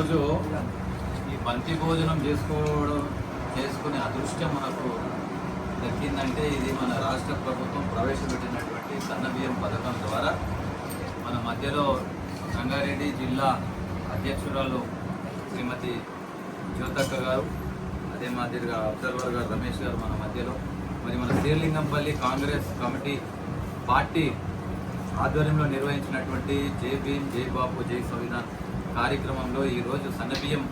ఈరోజు ఈ బంతి భోజనం చేసుకోవడం చేసుకునే అదృష్టం మనకు దక్కిందంటే ఇది మన రాష్ట్ర ప్రభుత్వం ప్రవేశపెట్టినటువంటి సన్నబియ్యం పథకం ద్వారా. మన మధ్యలో రంగారెడ్డి జిల్లా అధ్యక్షురాలు శ్రీమతి జ్యోతక్క గారు అదే మాదిరిగా అబ్జర్వర్ గారు రమేష్ గారు మన మధ్యలో. మరి మన శ్రీలింగంపల్లి కాంగ్రెస్ కమిటీ పార్టీ ఆధ్వర్యంలో నిర్వహించినటువంటి జై భీమ్ జై బాబు జై సంవిధాన్ కార్యక్రమంలో ఈరోజు సన్నబియ్యం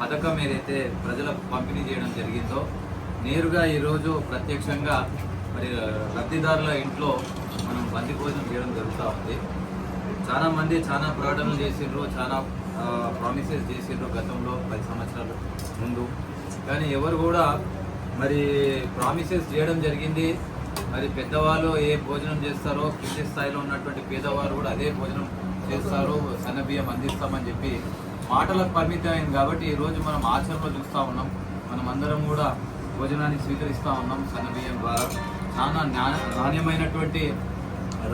పథకం ఏదైతే ప్రజలకు పంపిణీ చేయడం జరిగిందో నేరుగా ఈరోజు ప్రత్యక్షంగా మరి లబ్ధిదారుల ఇంట్లో మనం బంది భోజనం చేయడం జరుగుతూ ఉంది. చాలామంది చాలా ప్రకటనలు చేసిండ్రు చాలా ప్రామిసెస్ చేసిండ్రు గతంలో పది సంవత్సరాల ముందు. కానీ ఎవరు కూడా మరి ప్రామిసెస్ చేయడం జరిగింది. మరి పెద్దవాళ్ళు ఏ భోజనం చేస్తారో కింది స్థాయిలో ఉన్నటువంటి పేదవారు కూడా అదే భోజనం చేస్తారు సన్నబియ్యం అందిస్తామని చెప్పి మాటలకు పరిమితం అయింది కాబట్టి ఈరోజు మనం ఆచరణలో చూస్తూ ఉన్నాం. మనం అందరం కూడా భోజనాన్ని స్వీకరిస్తూ ఉన్నాం సన్నబియ్యం ద్వారా. చాలా నా- నాణ్యమైనటువంటి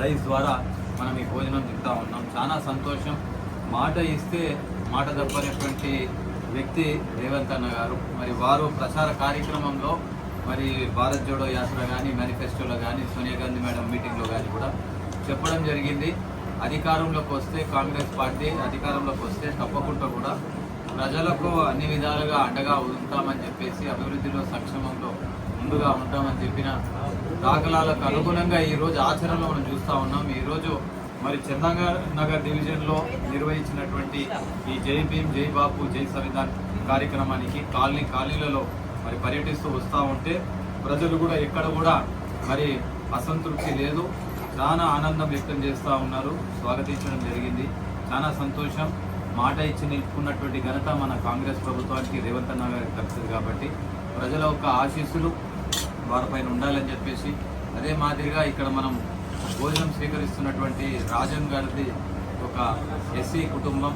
రైస్ ద్వారా మనం ఈ భోజనం తింటూ ఉన్నాం. చాలా సంతోషం. మాట ఇస్తే మాట తప్పనటువంటి వ్యక్తి రేవంత్ అన్న గారు. మరి వారు ప్రచార కార్యక్రమంలో మరి భారత్ జోడో యాత్ర కానీ మేనిఫెస్టోలో కానీ సోనియా గాంధీ మేడం మీటింగ్లో కానీ కూడా చెప్పడం జరిగింది. అధికారంలోకి వస్తే కాంగ్రెస్ పార్టీ అధికారంలోకి వస్తే తప్పకుండా కూడా ప్రజలకు అన్ని విధాలుగా అండగా ఉంటామని చెప్పేసి అభివృద్ధిలో సంక్షేమంలో ముందుగా ఉంటామని చెప్పిన దాఖలాలకు అనుగుణంగా ఈరోజు ఆచరణలో మనం చూస్తా ఉన్నాం. ఈరోజు మరి చందంగర్ నగర్ డివిజన్లో నిర్వహించినటువంటి ఈ జై భీమ్ జై బాపు జై సంవిధాన్ కార్యక్రమానికి కాలనీ కాలనీలలో మరి పర్యటిస్తూ వస్తూ ఉంటే ప్రజలు కూడా ఎక్కడ కూడా మరి అసంతృప్తి లేదు. చాలా ఆనందం వ్యక్తం చేస్తూ ఉన్నారు. స్వాగతించడం జరిగింది. చాలా సంతోషం. మాట ఇచ్చి నిలుపుకున్నటువంటి ఘనత మన కాంగ్రెస్ ప్రభుత్వానికి రేవంత్ అన్న గారికి దక్కుతుంది కాబట్టి ప్రజల యొక్క ఆశీస్సులు వారిపైన ఉండాలని చెప్పేసి అదే మాదిరిగా ఇక్కడ మనం భోజనం స్వీకరిస్తున్నటువంటి రాజన్ గారిది ఒక ఎస్సీ కుటుంబం.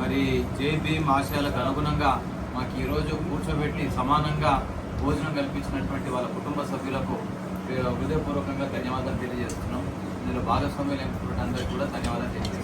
మరి జేబీ భీమ్ ఆశయాలకు అనుగుణంగా మాకు ఈరోజు కూర్చోబెట్టి సమానంగా భోజనం కల్పించినటువంటి వాళ్ళ కుటుంబ సభ్యులకు హృదయపూర్వకంగా ధన్యవాదాలు తెలియజేస్తున్నాం. ఇందులో భాగస్వామ్యులు అందరికీ కూడా ధన్యవాదాలు తెలియజేస్తున్నాం.